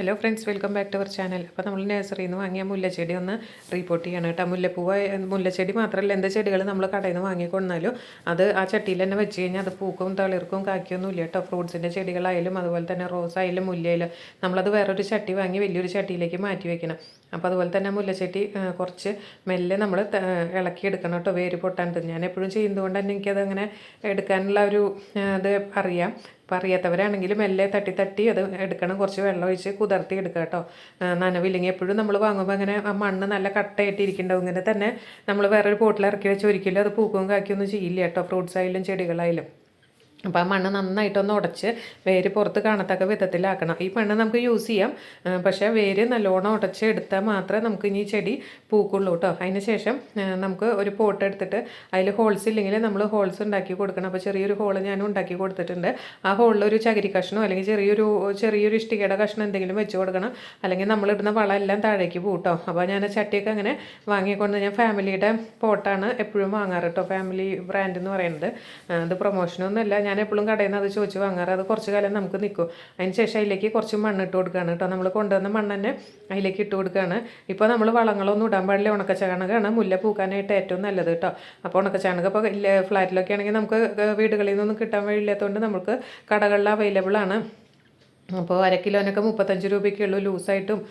Hello friends welcome back to our channel അപ്പോൾ നമ്മൾ നഴ്സറിയിൽ നിന്ന് വാങ്ങിയ മുല്ലച്ചെടി ഒന്ന് റിപ്പോർട്ട് ചെയ്യണം കേട്ടോ. മുല്ലപ്പൂവ് മുല്ലച്ചെടി മാത്രമല്ല എന്ത് ചെടികൾ നമ്മൾ കടയിൽ നിന്ന് വാങ്ങിക്കൊണ്ടാലും അത് ആ ചട്ടിയിൽ തന്നെ വെച്ച് കഴിഞ്ഞാൽ അത് പൂക്കും തളിർക്കും കാക്കിയൊന്നും ഇല്ല കേട്ടോ. ഫ്രൂട്ട്സിന്റെ ചെടികളായാലും അതുപോലെ തന്നെ റോസ് ആയാലും മുല്ലയിലും നമ്മളത് വേറൊരു ചട്ടി വാങ്ങി വലിയൊരു ചട്ടിയിലേക്ക് മാറ്റി വെക്കണം. അപ്പോൾ അതുപോലെ തന്നെ മുല്ലച്ചെടി കുറച്ച് മെല്ലെ നമ്മൾ ഇളക്കിയെടുക്കണം കേട്ടോ. വേര് പൊട്ടാണ്ട്. ഞാൻ എപ്പോഴും ചെയ്യുന്നതുകൊണ്ട് തന്നെ എനിക്കത് അങ്ങനെ എടുക്കാനുള്ള ഒരു ഇത് അറിയാം. അപ്പോൾ അറിയാത്തവരാണെങ്കിൽ മെല്ലെ തട്ടി തട്ടി അത് എടുക്കണം. കുറച്ച് വെള്ളം ഒഴിച്ച് കുതിർത്തി എടുക്കുക കേട്ടോ. നനവില്ലെങ്കിൽ എപ്പോഴും നമ്മൾ വാങ്ങുമ്പോൾ അങ്ങനെ ആ മണ്ണ് നല്ല കട്ടയായിട്ടിരിക്കുന്നുണ്ടാവും. ഇങ്ങനെ തന്നെ നമ്മൾ വേറൊരു പോട്ടിൽ ഇറക്കി വെച്ച് ഒരിക്കലും അത് പൂക്കും കാക്കിയൊന്നും ചെയ്യില്ല കേട്ടോ. ഫ്രൂട്ട്സ് ആയാലും ചെടികളായാലും. അപ്പോൾ ആ മണ്ണ് നന്നായിട്ടൊന്ന് ഉടച്ച് വേര് പുറത്ത് കാണത്തക്ക വിധത്തിലാക്കണം. ഈ മണ്ണ് നമുക്ക് യൂസ് ചെയ്യാം. പക്ഷേ വേര് നല്ലോണം ഉടച്ച് എടുത്താൽ മാത്രമേ നമുക്ക് ഇനി ചെടി പൂക്കുള്ളൂ കേട്ടോ അതിന് ശേഷം നമുക്ക് ഒരു പോട്ട് എടുത്തിട്ട് അതിൽ ഹോൾസ് ഇല്ലെങ്കിൽ നമ്മൾ ഹോൾസ് ഉണ്ടാക്കി കൊടുക്കണം. അപ്പോൾ ചെറിയൊരു ഹോൾ ഞാൻ ഉണ്ടാക്കി കൊടുത്തിട്ടുണ്ട്. ആ ഹോളിൽ ഒരു ചകിരി കഷ്ണോ അല്ലെങ്കിൽ ചെറിയൊരു ചെറിയൊരു ഇഷ്ടികയുടെ കഷ്ണം എന്തെങ്കിലും വെച്ച് കൊടുക്കണം. അല്ലെങ്കിൽ നമ്മളിടുന്ന വളം എല്ലാം താഴേക്ക് പൂട്ടോ അപ്പോൾ ഞാൻ ചട്ടിയൊക്കെ അങ്ങനെ വാങ്ങിക്കൊണ്ട് ഞാൻ ഫാമിലിയുടെ പോട്ടാണ് എപ്പോഴും വാങ്ങാറ് കേട്ടോ ഫാമിലി ബ്രാൻഡ് എന്ന് പറയുന്നത്. അത് പ്രൊമോഷനൊന്നുമല്ല ഞാൻ എപ്പോഴും കടയിൽ നിന്ന് അത് ചോദിച്ച് വാങ്ങാറ്. അത് കുറച്ച് കാലം നമുക്ക് നിൽക്കും അതിന് ശേഷം അതിലേക്ക് കുറച്ച് മണ്ണ് ഇട്ട് കൊടുക്കുകയാണ് കേട്ടോ. നമ്മൾ കൊണ്ടുവന്ന മണ്ണ് തന്നെ അതിലേക്ക് ഇട്ട് കൊടുക്കുകയാണ് ഇപ്പോൾ നമ്മൾ വളങ്ങളൊന്നും ഇടാൻ പാടില്ല. ഉണക്കച്ചാണകമാണ് മുല്ല പൂക്കാനായിട്ട് ഏറ്റവും നല്ലത് കേട്ടോ. അപ്പോൾ ഉണക്കച്ചാണകം ഇപ്പോൾ ഫ്ലാറ്റിലൊക്കെ ആണെങ്കിൽ നമുക്ക് വീടുകളിൽ നിന്നൊന്നും കിട്ടാൻ വഴിയില്ലാത്തതുകൊണ്ട് നമുക്ക് കടകളിൽ അവൈലബിൾ ആണ്. അപ്പോൾ അര കിലോനൊക്കെ മുപ്പത്തഞ്ച് രൂപയ്ക്കുള്ളൂ ലൂസായിട്ടും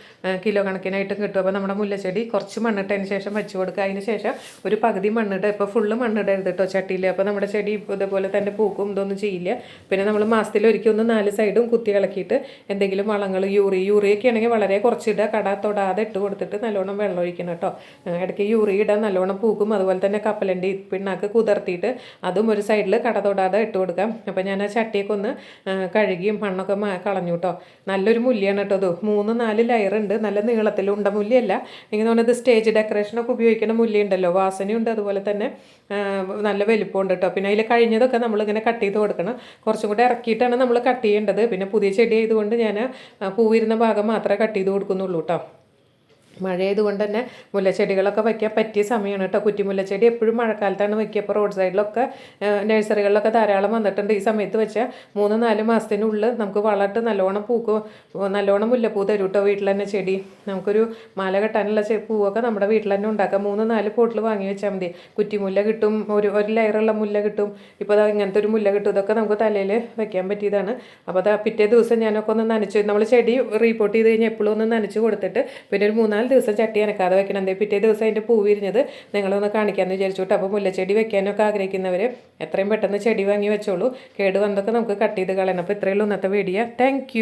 കിലോ കണക്കിനായിട്ടും കിട്ടും. അപ്പോൾ നമ്മുടെ മുല്ലച്ചെടി കുറച്ച് മണ്ണിട്ടതിന് ശേഷം വെച്ച് കൊടുക്കുക. അതിന് ശേഷം ഒരു പകുതി മണ്ണിട്ട് ഇപ്പോൾ ഫുള്ള് മണ്ണിടരുത് കേട്ടോ ചട്ടിയിൽ. അപ്പോൾ നമ്മുടെ ചെടി ഇതേപോലെ തന്നെ പൂക്കും ഇതൊന്നും ചെയ്യില്ല. പിന്നെ നമ്മൾ മാസത്തിൽ ഒരിക്കൽ ഒന്ന് നാല് സൈഡും കുത്തി ഇളക്കിയിട്ട് എന്തെങ്കിലും വളങ്ങൾ യൂറി യൂറിയൊക്കെ ആണെങ്കിൽ വളരെ കുറച്ചിടുക കട തൊടാതെ ഇട്ട് കൊടുത്തിട്ട് നല്ലോണം വെള്ളം ഒഴിക്കണം കേട്ടോ. ഇടയ്ക്ക് യൂറി ഇടാൻ നല്ലോണം പൂക്കും. അതുപോലെ തന്നെ കപ്പലണ്ടി പിണ്ണാക്ക് കുതിർത്തിയിട്ട് അതും ഒരു സൈഡിൽ കട തൊടാതെ ഇട്ട് കൊടുക്കാം. അപ്പോൾ ഞാൻ ആ ചട്ടിയൊക്കെ ഒന്ന് കഴുകിയും മണ്ണൊക്കെ മാ- കളഞ്ഞു കേട്ടോ നല്ലൊരു മുല്ലയാണ് കേട്ടോ ഇത്. മൂന്ന് നാല് ലെയർ ഉണ്ട്. നല്ല നീളത്തിൽ ഉണ്ട. മുല്ലയല്ല എനിക്ക് സ്റ്റേജ് ഡെക്കറേഷനൊക്കെ ഉപയോഗിക്കുന്ന മുല്ലയുണ്ടല്ലോ വാസനയുണ്ട് അതുപോലെ തന്നെ നല്ല വലിപ്പമുണ്ട് കേട്ടോ. പിന്നെ അതിൽ കഴിഞ്ഞതൊക്കെ നമ്മളിങ്ങനെ കട്ട് ചെയ്ത് കൊടുക്കണം. കുറച്ചും കൂടെ ഇറക്കിയിട്ടാണ് നമ്മൾ കട്ട് ചെയ്യേണ്ടത്. പിന്നെ പുതിയ ചെടി ആയതുകൊണ്ട് ഞാൻ പൂവിരുന്ന ഭാഗം മാത്രമേ കട്ട് ചെയ്ത് കൊടുക്കുന്നുള്ളൂ കേട്ടോ. മഴ ആയതുകൊണ്ട് തന്നെ മുല്ലച്ചെടികളൊക്കെ വയ്ക്കാൻ പറ്റിയ സമയമാണ് കേട്ടോ. കുറ്റിമുല്ലച്ചെടി എപ്പോഴും മഴക്കാലത്താണ് വയ്ക്കുക അപ്പോൾ റോഡ് സൈഡിലൊക്കെ നഴ്സറികളിലൊക്കെ ധാരാളം വന്നിട്ടുണ്ട്. ഈ സമയത്ത് വെച്ചാൽ മൂന്ന് നാല് മാസത്തിനുള്ളിൽ നമുക്ക് വളർട്ട് നല്ലോണം പൂക്ക് നല്ലോണം മുല്ലപ്പൂ തരും കേട്ടോ. വീട്ടിൽ തന്നെ ചെടി നമുക്കൊരു മാല കെട്ടാനുള്ള പൂവൊക്കെ നമ്മുടെ വീട്ടിൽ തന്നെ ഉണ്ടാക്കാം. മൂന്ന് നാല് പോട്ടിൽ വാങ്ങി വെച്ചാൽ മതി. കുറ്റിമുല്ല കിട്ടും ഒരു ഒരു ലെയറുള്ള മുല്ല കിട്ടും. ഇപ്പോൾ ദാ ഇങ്ങനത്തെ ഒരു മുല്ല കിട്ടും. ഇതൊക്കെ നമുക്ക് തലയിൽ വയ്ക്കാൻ പറ്റിയതാണ്. അപ്പോൾ അത് പിറ്റേ ദിവസം ഞാനൊക്കെ ഒന്ന് നനച്ച് നമ്മൾ ചെടി റീപ്പോർട്ട് ചെയ്ത് കഴിഞ്ഞാൽ എപ്പോഴും ഒന്ന് നനച്ച് കൊടുത്തിട്ട് പിന്നെ ഒരു മൂന്നാൽ ദിവസം ചട്ടി അനക്കാതെ വെക്കണം. എന്തേ പിറ്റേ ദിവസം അതിന്റെ പൂ വിരിഞ്ഞത് നിങ്ങളൊന്ന് കാണിക്കാമെന്ന് വിചാരിച്ചു അപ്പോൾ മുല്ലച്ചെടി വെക്കാനൊക്കെ ആഗ്രഹിക്കുന്നവർ എത്രയും പെട്ടെന്ന് ചെടി വാങ്ങി വെച്ചോളൂ. കേട് വന്നതൊക്കെ നമുക്ക് കട്ട് ചെയ്ത് കളയണം. അപ്പോൾ ഇത്രയുള്ളൂ ഇന്നത്തെ വീഡിയോ താങ്ക്